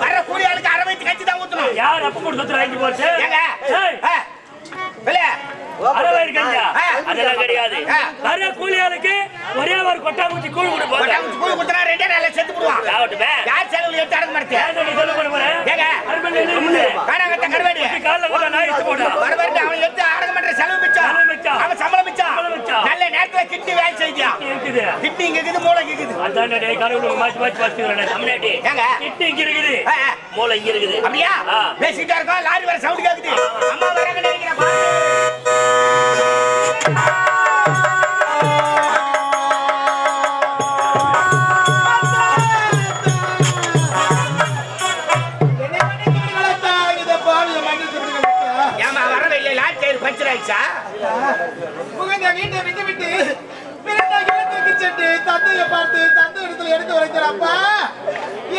வர்ற கூலி ஆளுக்கு அரை வயித்து கஞ்சி தான் ஊத்தணும். யார் அப்ப கூட சொத்து வாங்கி போச்சு அறவாயிரம் கஞ்சா ஆ. அதெல்லாம் கிடையாது ஆ. வர கூலியாளுக்கு ஒரே ஒரு கொட்டாங்குச்சி கூழ் கொடுப்போம் கொட்டாங்குச்சி கூலி கொடுத்தனா ரெண்டே செத்து போடுவான். யார் செலவுல எடுத்து அடங்க மாட்டேன். நீ சொல்ல ஏங்க? காணாங்கத்த கருவாடி. காலைல கூட நான் வரட்டு அவன் எடுத்து அடங்க மாட்டேன். செலவு மிச்சம். செலவு மிச்சம். அவன் சம்பளம் மிச்சம். நல்ல நேரத்துல கிட்னி வேலை செய்தியா கிட்னி இங்க இருக்குது மூளை இருக்குது அதான் டேய் கடவுளுக்கு மாத்தி மாத்தி வச்சுக்கிறேன் தமிழ்நாட்டி ஏங்க? கிட்னி இங்க இருக்குது. மூளை இங்க இருக்குது அப்படியா. பேசிக்கிட்டா இருக்கோம் லாரி வர சவுண்ட் கேக்குது அம்மா வராங்க நினைக்கிறேன் சென்று தந்தையை பார்த்து தந்தை இடத்துல எடுத்து வைக்கிறார் அப்பா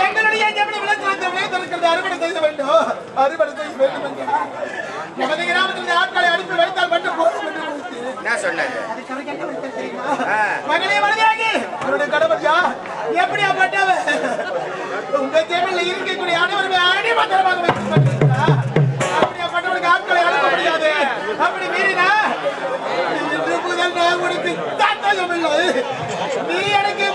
எங்களுடைய ஜெமினி விளைச்சலத்தை வைத்திருக்கிறது அறுவடை செய்ய வேண்டும். அறுவடை செய்ய வேண்டும் என்றார். நமது கிராமத்தில் ஆட்களை அனுப்பி வைத்தால் மட்டும் போதும் என்று. என்ன சொன்னாங்க. மகளே மனதியாகி அவருடைய கடமையா எப்படியாப்பட்டவன் உங்க ஜெமில இருக்கக்கூடிய அனைவருமே அடிமத்தனமாக வைக்கப்பட்டிருக்கிறா அப்படியாப்பட்டவனுக்கு ஆட்களை அனுப்ப முடியாது அப்படி மீறினா இன்று முதல் நான் உனக்கு சந்தோஷம் இல்லை நீ எனக்கு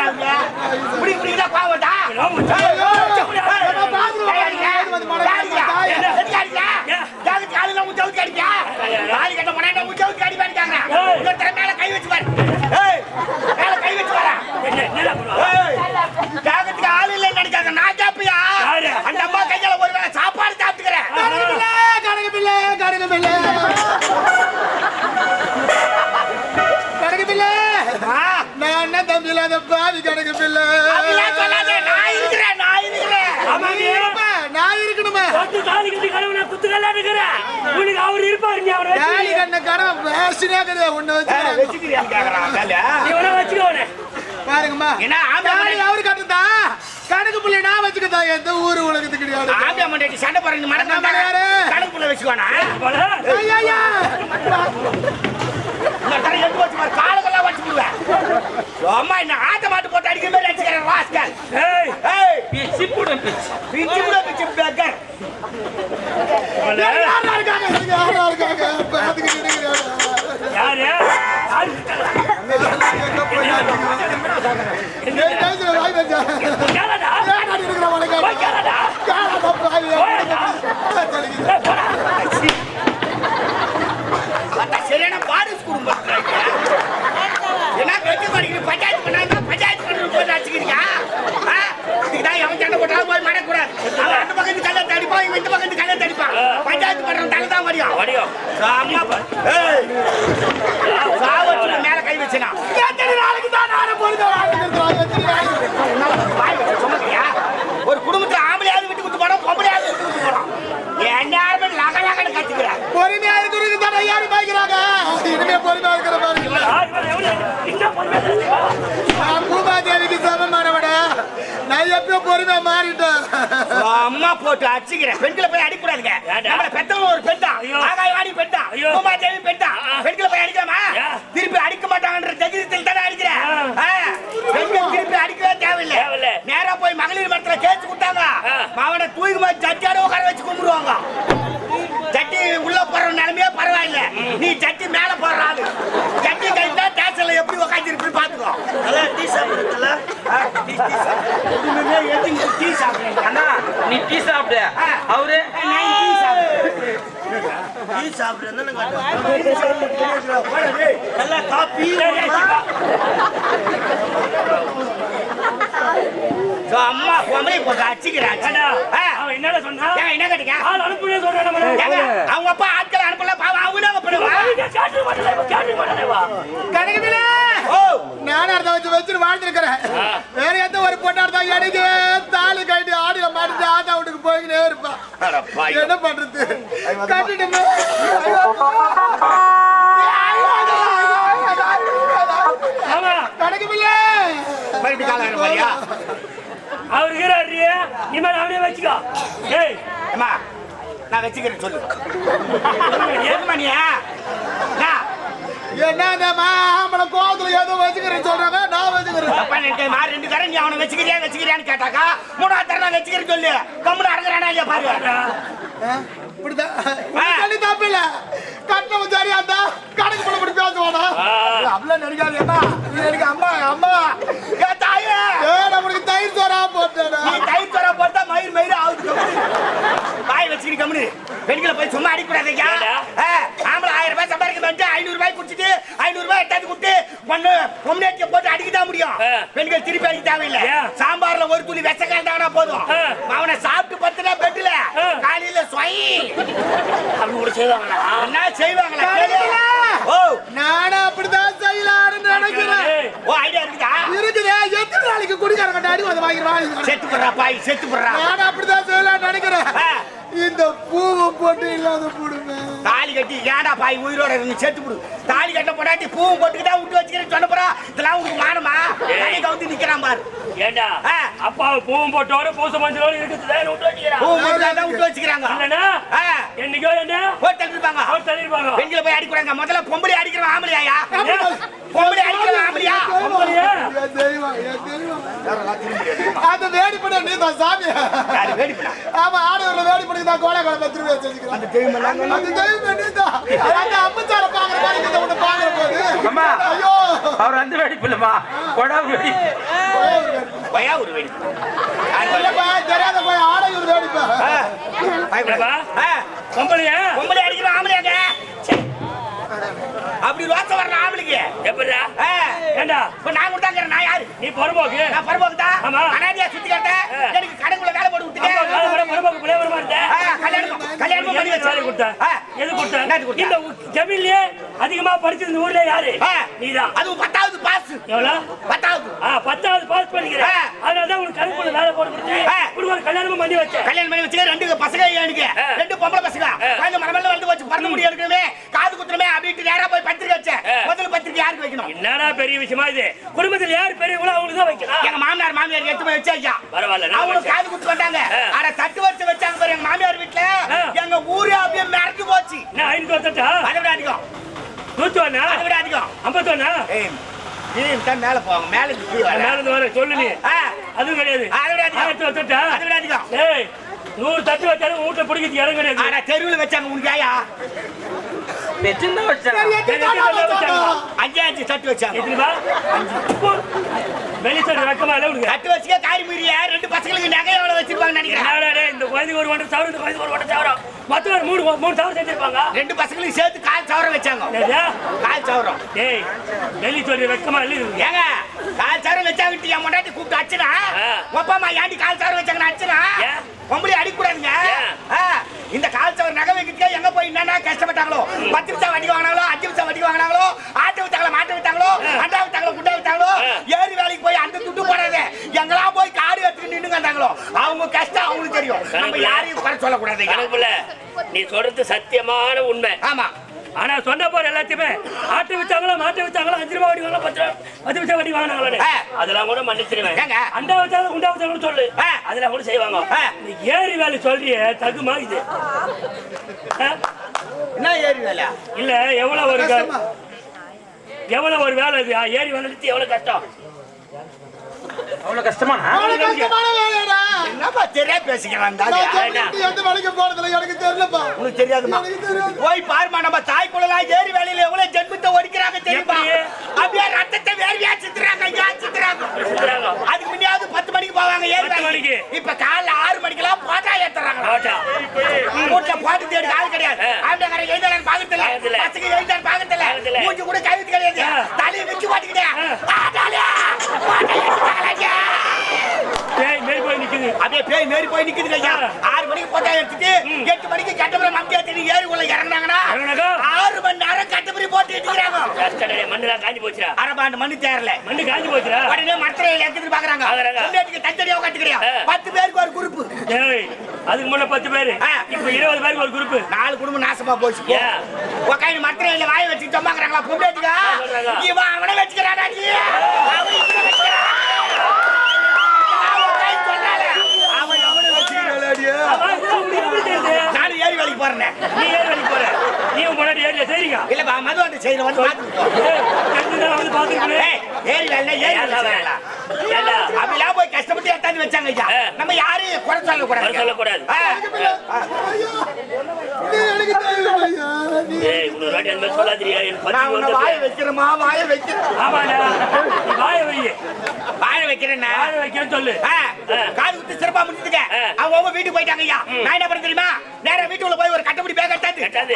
பாருங்க அவங்க. இப்படி இப்படி தான் பாவம்டா. நான் இருக்கணுமே. பத்து தாலி கட்டி கடவுளை குத்துக்கல்லா இருக்கிற உனக்கு அவர் இருப்பாரு நீ அவரை தாலி வச்சு கண்ண கடன் வேஸ்டினே கிடையாது ஒண்ணு ஏய், வச்சு வச்சுக்கிறியான்னு கேக்குறான் காலைல. நீ வேணா வச்சுக்கோனே பாருங்கம்மா. என்ன ஆம்பளை அவரு கட்டுதா கணக்கு புள்ளி நான் வச்சுக்கதா எந்த ஊரு உலகத்துக்கு கிடையாது. ஆம்பளை சண்டை போடுறது மறந்து ஆமா, யாரு? கணக்குள்ள வச்சுக்கோனா ஐயா, ஐயா. இந்த தடவை எடுத்து வச்சு பாரு, காலுக்கெல்லாம் வச்சு விடுவேன். சும்மா என்ன ஆட்ட அடிக்கிற மாதிரி அடிச்சுக்கிறேன், rascal. ஏய் ஏய், பிச்சி புடம் பிச்சி பிச்சு விடு, பிச்சு. போல யாரா இருக்காங்க யாரா இருக்காங்க பாத்துக்கிட்டு இருக்கிறாங்க. யாரு யாரு ஏய், பேசுற வாய் வச்சா. கேளடா ஏன் அடி இருக்கிற உனக்கு? போய் கேளடா காலாடா பாவி. போயடா. சொல்லிக்கிறேன். ஏய், போடா. பார்த்தா சரியான பாரிஸ் குடும்பம் என்ன கட்டி படிக்கிற பஞ்சாயத்து பண்ணாங்க பஞ்சாயத்து பண்ணுறது போட்டு அடிச்சுக்கிறீங்க ஆ? இதுக்குதான் எவன் சண்டை போட்டாலும் போய் மடக்கூடாது அவன் அந்த பக்கத்து கல்லை அடிப்பான் இவன் இந்த பக்கத்து கல்லை அடிப்பான் பஞ்சாயத்து பண்றவன் தலை தான் வடியும் வடியும் சாமா பா- ஏய். சாவச்சுல மேல கை வச்சனா எத்தனை நாளைக்கு தான் நானும் பொறுத்த வாழ்ந்துருக்கிறோம் எத்தனை நாளைக்கு வாய் வச்சு சுமக்கியா ஒரு குடும்பத்துல ஆம்பளையாவது விட்டு விட்டு போனோம் பொம்பளையாவது விட்டு விட்டு போனோம் என்ன யாருமே லக லகன்னு கத்துக்கிறார் பொறுமையா இருக்கிறதுக்கு தானே யாரும் பாய்க்கிறாங்க இனிமே பொறுமையா இருக்கிற பாருங்க யாரு மேல எவ்வளவு என்ன பண்ணுவேன் நான் பூமாதேவிக்கு சமமானவட நான் பொறுமையா மாறிட்டேன் அம்மா போட்டு அடிச்சுக்கிறேன் பெண்களை போய் அடிக்கூடாதுங்க? நம்மள பெத்தவங்க ஒரு பெண் தான். ஐயோ. ஆகாயவாணி பெண் தான். ஐயோ. பூமாதேவி பெண் தான். பெண்களை போய் அடிக்கலாமா? திருப்பி அடிக்க மாட்டாங்கன்ற தைரியத்தில் தானே அடிக்கிறேன். பெண்கள் திருப்பி அடிக்கவே தேவையில்லை. நேரா போய் மகளிர் மரத்துல கேச்சு கொடுத்தாங்க. ஆ. அவனை தூக்கி மாதிரி ஜட்டியோட உட்கார வச்சு கும்பிடுவாங்க. ஜட்டி உள்ள போற நிலைமையே பரவாயில்ல. நீ ஜட்டி மேல போடுற ஆளு. ஜட்டி கைட்டா டேஷன்ல எப்படி உட்காந்துருப்பி பாத்துக்கோ அதான் டீ சாப்பிடுறதுல. அண்ணா நீ டீ சாப்பிடு. அவரு நான் டீ சாப்பிடுறேன்? நல்லா காப்பி அம்மா பொம்பளை போட்டு அடிச்சுக்கிறேன் என்னடா சொன்னா ஏன் என்ன கேட்டீங்க ஆள் அனுப்புனே சொல்றேன் நம்ம ஏங்க, அவங்க அப்பா ஆட்கள் அனுப்பல பாவம் அவங்க தான் பண்ணுவா கேட்டு மாட்டேன் கேட்டு மாட்டேவா கனகபிலே ஓ நானும் அர்த்தம் வச்சு வச்சுட்டு வாழ்ந்துருக்கிறேன். வேற இருந்தா எனக்கு தாலி கட்டி ஆடியில மாட்டிட்டு ஆத்தா வீட்டுக்கு போய்கிட்டே இருப்பான். என்ன பண்றது? ஆயிரம் மாதிரியா அவர் இருக்கிறாரு நீ மேல அவனே வச்சுக்கோ. ஏய். அம்மா நான் வச்சுக்கிறேன் சொல்லு. ஏழு மணியா நான் என்ன இந்த மாம்பழ கோவத்துல ஏதோ வச்சுக்கிறேன்னு சொல்றாங்க. மாறி ரெண்டு காரன் நீ அவனை வச்சுக்கிறியா வச்சுக்கிறியான்னு கேட்டாக்கா? மூணாவது தரம் நான் வச்சுக்கிறேன்னு சொல்லு. கம்முன்னு அடங்குறானா இல்லையா பாரு. இப்படிதான் இப்படி சொல்லி தப்பு இல்ல கட்டணம் சரியா இருந்தா கணக்கு பண்ண இப்படி பேசுவானா? அப்படிலாம் நினைக்காது என்ன நீ எனக்கு அம்மா அம்மா. ஏன் தாயே. ஏ நம்மளுக்கு தயிர் சோறா நீ டைட் வர போட்டா மயிர் மயிர் ஆகுது. வாய் வச்சுக்கிட்டு கம்முனு. பெண்களை போய் சும்மா அடிக்கூடாதுங்க ஏன்டா? ஆம்பளை ஆயிரம் ரூபாய் சம்பாதிக்க வந்து ஐநூறு ரூபாய் குடிச்சிட்டு ஐநூறு ரூபாய் எட்டாந்து கொடுத்து பொண்ணு பொம்னேட்டிய போட்டு அடிக்க தான் முடியும். பெண்கள் திருப்பி அடிக்க தேவையில்லை? சாம்பார்ல ஒரு துளி வெச்ச கலந்தாங்கன்னா போதும். அவனை சாப்பிட்டு பத்துனா பெட்டுல. காலையில சொய். அப்படி கூட செய்வாங்களா? என்ன செய்வாங்களா. ஓ. நானும் அப்படிதான் செய்யலாம்னு நினைக்கிறேன். ஓ ஐடியா இருக்குதா? இருக்குதே. எத்தனை நாளைக்கு குடிக்காரங்க அடி வந்து வாங்கிடுவாங்க செத்து போடுறா பாய் செத்து போடுறா. நானும் அப்படிதான் செய்யலாம்னு நினைக்கிறேன். இந்த பூவை போட்டு இல்லாத போடுங்க. தாலி கட்டி ஏடா பாய் உயிரோட இருந்து செத்து போடு தாலி கட்ட போடாட்டி பூவும் போட்டுக்கிட்டா விட்டு வச்சுக்கிறேன்னு சொன்ன போறா இதெல்லாம் உங்களுக்கு மானமா? தலை கவுந்து நிக்கிறான் பாரு. ஏண்டா? ஆ. அப்பாவை பூவும் போட்டோட பூச மஞ்சளோட இருக்குது விட்டு வச்சுக்கிறான். தான் விட்டு வச்சுக்கிறாங்க. என்னைக்கோ என்ன? போட்டு தள்ளிருப்பாங்க. அவர் தள்ளிருப்பாங்க. பெண்களை போய் அடிக்கிறாங்க. முதல்ல பொம்பளை அடிக்கிறவன் ஆம்பளையா? பொம்பளை அடிக்கலாம் ஆம்பளையா. அந்த வேடிப்பட நீ தான் சாமி. யாரு வேடிப்படா? ஆமா ஆடவர்ல வேடிப்படி தான் கோல கோல அந்த தெய்வம் எல்லாம் அந்த தெய்வம் நீ தான். அந்த அம்மச்சார பாக்குற மாதிரி இந்த உன்னை பாக்குற போது. அம்மா. ஐயோ. அவர் அந்த வெடிப்பு இல்லம்மா கொடா வெடிப்பு. பயா ஒரு வேடிப்பை. இல்லப்பா தெரியாத போய் ஆடையூர் வேடிப்பா. ஏப்பா, ஆ, பொம்பளையா? பொம்பளை அடிக்கலாம் ஆம்பளையாங்க. அப்படி ரோசம் வர்ற ஆம்பளைக்கு எப்படிடா? ஏண்டா, இப்ப நான் கொடுத்தாங்கிறேன் நான் யாரு நீ பொறுப்போக்கு. நான் பரபோக்குதா ஆமா. அனாதியா சுத்தி காட்டேன் ஆ. எனக்கு கடைக்குள்ள வேலை போட்டு விட்டுட்டேன் காலை வர பொறுப்போக்கு பிள்ளை வர மாட்டே. ஆ, கல்யாணம் கல்யாணம் பண்ணி எதுக்கு வேலை கொடுத்த? வச்சேன் ஆ. எது கொடுத்த? என்னது கொடுத்த? இந்த ஜமீன்லயே அதிகமா படிச்சது இந்த ஊர்ல யாரு. நீதான். அதுவும் பத்தாவது பாஸ் எவ்வளவு பத்தாவது. பத்தாவது பாஸ் பண்ணிக்கிறேன். அதனாலதான் உனக்கு கருப்புல வேலை போட்டு கொடுத்து ஆ. உனக்கு ஒரு கல்யாணமும் பண்ணி வச்சேன். கல்யாணம் பண்ணி வச்சுக்க ரெண்டு பசங்க எனக்கு. ரெண்டு பொம்பளை பசங்க. குழந்தை மரமல்ல வந்து வச்சு பிறந்த முடி எடுக்கணுமே. காது குத்துறமே அப்படின்ட்டு நேரா போய் பத்திரிக்கை வச்சேன். ஆ. முதல்ல பத்திரிக்கை யாருக்கு வைக்கணும்? என்னடா பெரிய விஷயமா இது? குடும்பத்துல யார் பெரியவங்களோ அவங்களுக்கு தான் வைக்கலாம் எங்க மாமனார் மாமியார் எடுத்து போய் வச்சு ஐயா பரவாயில்ல, அவங்களுக்கு வச்சு. காது குத்து வந்தாங்க. அட தட்டு வச்சு வச்சாங்க பாரு எங்க மாமியார் வீட்டுல. எங்க ஊரே அப்படியே மிரண்டு போச்சு. என்ன ஐநூத்தி வருத்தட்டா அதை விட அதிகம் நூத்தி ஒண்ணா அதை விட அதிகம். ஐம்பத்தொன்னா ஏய் கீழ் தான் மேல போவாங்க மேல இருந்து கீழ மேல இருந்து வர சொல்லு நீ. அதுவும் கிடையாது. அதை விட அதிகம். ஆயிரத்தி அதை விட அதிகம். ஏய் நூறு தட்டு வச்சாலும் வீட்டுல பிடிக்கிறது இடம் கிடையாது. ஆனா தெருவுல வச்சாங்க உனக்கு ஏயா? பெற்றுந்தான் வச்சாங்க. அஞ்சு அஞ்சு தட்டு வச்சாங்க. வெளிச்சம் வெக்கமா இல்ல உனக்கு தட்டு வச்சுக்க காரி மீறிய ரெண்டு பசங்களுக்கு நகை எவ்வளவு வச்சிருப்பாங்க நினைக்கிறேன். இந்த குழந்தைக்கு ஒரு ஒன்றரை சவரம் இந்த குழந்தைக்கு ஒரு ஒன்றரை சவரம். மொத்தம் மூணு மூணு சவரம் செஞ்சிருப்பாங்க. ரெண்டு பசங்களுக்கு சேர்த்து கால் சவரம் வச்சாங்க? கால் சவரம். டேய் வெளி சொல்லி வெக்கமா இல்ல? ஏங்க கால் சவரம் வச்சாங்கிட்டு என் முன்னாடி கூப்பிட்டு அச்சுனா அம்மா ஏன்டி கால் சவரம் வச்சாங்கன்னு அச்சுனா? பொம்பளை அடிக்கூடாதுங்க இந்த கால் சவரம் நகை வைக்கிறதுக்கு எங்க போய் என்னன்னா கஷ்டப்பட்டாங்களோ? பத்து நிமிஷம் வட்டி வாங்கினாங்களோ அஞ்சு நிமிஷம் வட்டி வாங்கினாங்களோ ஆட்டை வித்தாங்களோ மாட்டை வித்தாங்களோ அண்டா வித்தாங்களோ குண்டா வித்தாங்களோ. ஏறி வேலைக்கு போய் அந்த துட்டு போடாது. எங்கெல்லாம் போய் காடு எடுத்துட்டு நின்று வந்தாங்களோ அவங்க கஷ்டம் அவங்களுக்கு தெரியும். நம்ம யாரையும் குறை சொல்லக்கூடாது. நீ சொல்றது சத்தியமான உண்மை. ஆமா. ஆனா சொன்ன போற எல்லாத்தையுமே ஆட்டை வித்தாங்களா மாட்டை வித்தாங்களா அஞ்சு ரூபாய் வட்டி வாங்கலாம் பத்து பத்து நிமிஷம் வட்டி வாங்கினாங்களே. அதெல்லாம் கூட மன்னிச்சிருவேன் ஏங்க? அண்டா வச்சாலும் குண்டா வச்சாலும் சொல்லு. அதெல்லாம் கூட செய்வாங்க. நீ ஏறி வேலை சொல்றிய தகுமா இது? என்ன ஏறி வேலை இல்ல எவ்வளவு ஒரு எவ்வளவு ஒரு வேலை இது ஏறி வேலை எவ்வளவு கஷ்டம் அவ்வளவு கஷ்டமாண்ணா அவ்வளவு கஷ்டமான வேலைடா என்னப்பா சரியா பேசிக்கிறான் எந்த வேலைக்கு போறதுல எனக்கு தெரியலப்பா உனக்கு தெரியாதுமா. போய் பாருமா நம்ம தாய் குழலாம் ஏரி வேலையில எவ்வளவு ஜென்மத்தை ஒடிக்கிறாங்க தெரியுமா? அப்படியே ரத்தத்தை வேர்வையா சித்துறாங்க ஐயா சித்துறாங்க. அதுக்கு முன்னாடி பத்து மணிக்கு போவாங்க வேலைக்கு. மணிக்கு. இப்ப காலைல ஆறு மணிக்கெல்லாம் போட்டா ஏத்துறாங்க. வீட்டுல போட்டு தேடி ஆள் கிடையாது ஆ. ஆண்டக்கார எழுதாளன் பாக்கத்துல பாக்கத்துல. பசங்க எழுதாளன் பாக்கத்துல. மூஞ்சி கூட கழுத்து கிடையாது. தலையை வச்சு மாட்டிக்கிட்டேன் ஆ. ஆட்டாளே! போட்டா ஏத்துறாங்களா ஐயா? டேய், மேல் போய் நிக்குது அப்படியே பேய் மேரி போய் நிக்குது ஐயா. ஆறு மணிக்கு போட்டா எடுத்துட்டு எட்டு மணிக்கு கட்டபுரம் மம்மியா தேடி ஏரி உள்ள இறங்குனாங்கன்னா? ஆறு மணி நேரம் கட்டபுரி போட்டு டேய், மண்ணெல்லாம் காஞ்சி போச்சுடா. அரபாண்டு மண்ணு தேரல மண்ணு காஞ்சி போச்சுடா. உடனே மரத்துல எடுத்துட்டு பாக்குறாங்க. தச்சடியா கட்டுக்கிறியா. பத்து பேருக்கு ஒரு டேய் அதுக்கு முன்ன பத்து பேரு. இப்ப இருபது பேருக்கு ஒரு குரூப் நாலு குடும்பம் நாசமா போச்சு? உக்காந்து மரத்துல வாய வச்சு என்ன சொல்றாங்க? இவன் அவனை வச்சுக்கிறாடா நீ அவன் இவனை வச்சுக்கிறான். நான் உக்காந்து சொன்னாலே, அவன் அவனை வச்சுக்கிறாடாடி. நானும் ஏரி வேலைக்கு போறேன். நீ ஏன் வேலைக்கு போற? நீ முன்னாடி ஏரியா சரிங்க இல்லப்பா மதுவாண்டி செய்யற வந்து பாத்துக்கோ வந்து ஏரி வேலை ஏரி வேலை அப்படிலாம் போய் கஷ்டப்பட்டு எடுத்தாந்து வச்சாங்க ஐயா. நம்ம யாரையும் குறை சொல்லக்கூடாது. சொல்லக்கூடாது. வாட்டி வாய வைக்கிறேமா வாய வைக்கிறேன் ஆமாடா வாய சொல்லு. காது குத்து சிறப்பா முடிஞ்சுதுங்க. ஆ. அவங்க அவங்க வீட்டுக்கு போயிட்டாங்க ஐயா. நான் என்ன பண்ண தெரியுமா? நேரா வீட்டுக்குள்ள போய் ஒரு கட்டப்படி பேக்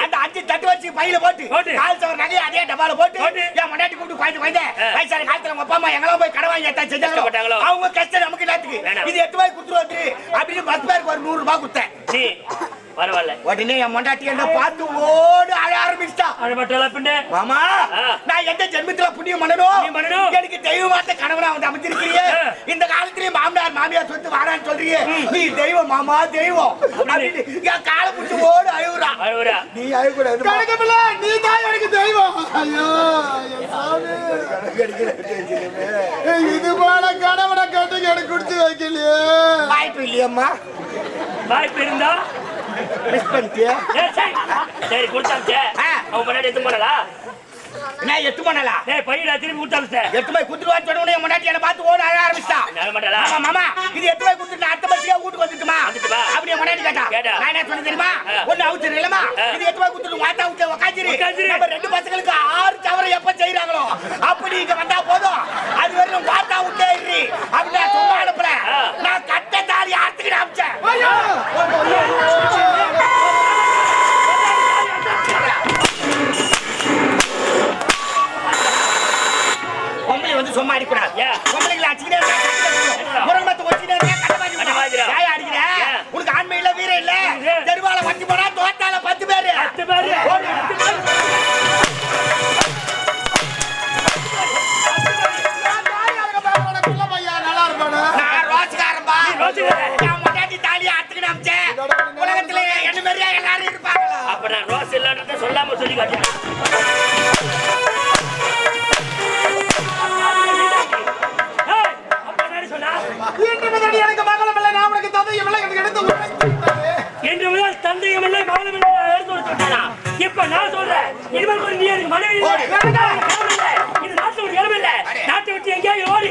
அந்த அஞ்சு தட்டு வச்சு பையில போட்டு. கால் சவர் நகையை அதே டப்பால போட்டு. என் முன்னாடி கூப்பிட்டு குழந்தை குழந்தை. வயசான காலத்துல உங்க அப்பா அம்மா எங்கெல்லாம் போய் கடை வாங்கி கஷ்டப்பட்டாங்களோ? அவங்க கஷ்டம் நமக்கு வேணாம். இது எட்டு ரூபாய் குடுத்துரு வந்துரு அப்படின்னு பத்து பேருக்கு ஒரு நூறு ரூபாய் கொடுத்தேன் நீ பரவாயில்ல உடனே என் மொண்டாட்டி என்ன பார்த்து ஓடு அழ ஆரம்பிச்சிட்டா இல்ல பின்ன மாமா. நான் எந்த ஜென்மத்துல புண்ணியம் பண்ணணும். எனக்கு தெய்வமாத்த கணவனா வந்து அமைச்சிருக்கிறீங்க. இந்த காலத்திலயும் மாமியார் சொத்து வாடான்னு சொல்றீங்க. நீ தெய்வம் மாமா தெய்வம். என் காலை பிடிச்சி ஓடு அழுகுறா அழுவுறா. நீ அழுகுறாது கணக்கமில்ல நீ தான் எனக்கு தெய்வம். ஐயோ இது போல கணவனை கட்டுக்கு எனக்கு குடுத்து வைக்கலையே. வாய்ப்பு இல்லையம்மா. வாய்ப்பு இருந்தா? மிஸ் பண்ணிட்டியா? சரி. சரி கொடுத்தாச்சே. அவன் முன்னாடி எடுத்து போனடா என்ன எட்டு பண்ணலா டேய் பையடா திரும்பி எட்டு சொன்ன முன்னாடி என்ன பார்த்து ஓட அழ ஆரம்பிச்சா நல்ல மாட்டலா ஆமா மாமா இது எட்டு போய் குத்துட்டு அடுத்த பஸ்ஸியா வீட்டுக்கு வந்துட்டுமா? வந்துட்டுமா? அப்படியே முன்னாடி கேட்டா. நான் என்ன சொன்னேன் தெரியுமா. ஒண்ணு அவுத்து இல்லமா. இது எட்டு குத்துட்டு வாத்தா விட்டு உக்காஞ்சிரு. நம்ம ரெண்டு பசங்களுக்கு ஆறு தவறு எப்ப செய்யறாங்களோ அப்படி இங்க வந்தா போதும். அது வரையும் வாத்தா விட்டே இரு பொம்பளைங்களை அடிச்சுக்கிட்டே இருக்கா முருங்கத்தை வச்சுக்கிட்டே இருக்கா கட்ட மாதிரி. ஏன் அடிக்கிற? உனக்கு ஆண்மையில வீரம் இல்ல. தெருவால வச்சு போனா தோட்டால பத்து பேரு. பத்து பேரு. உலகத்துல என்ன மாதிரியா எல்லாரும் இருப்பாங்களா? அப்ப நான் ரோஸ் இல்லன்றத சொல்லாம சொல்லி காட்டினேன் தந்தையும் இல்லை மகனும் இல்லை எடுத்து சொன்னேனா? இப்ப நான் சொல்றேன் இனிமேல் ஒரு நீ எனக்கு மனைவி இல்லை. இது நாட்டு ஒரு இடம் இல்லை நாட்டை விட்டு எங்கேயாவது ஓடி